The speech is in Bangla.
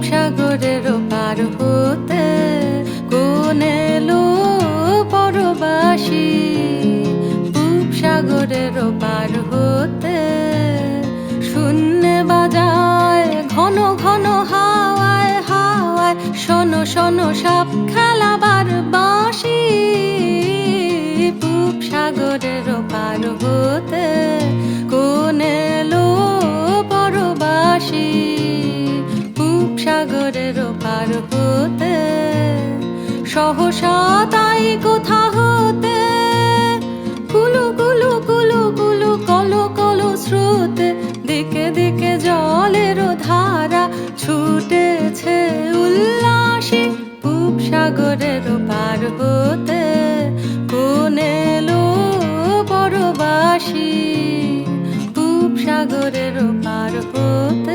সাগরের পার হতে কোন এলো পরবাসী? পূব সাগরের পার হতে শূন্য বাজায় ঘন ঘন হাওয়ায় হাওয়ায় শোনো শোনো সব খেলাবার বাঁশি। পূব সাগরের পার হতে কোন এলো পরবাসী? হতে সহসা তাই কোথা হতে, কুলু কুলু কুলু কুলু কল কল স্রোতে, দিকে দিকে জলের ধারা ছুটেছে উল্লাসে পূব সাগরের পার হতে কোন এলো পরবাসী পূব সাগরের পার হতে।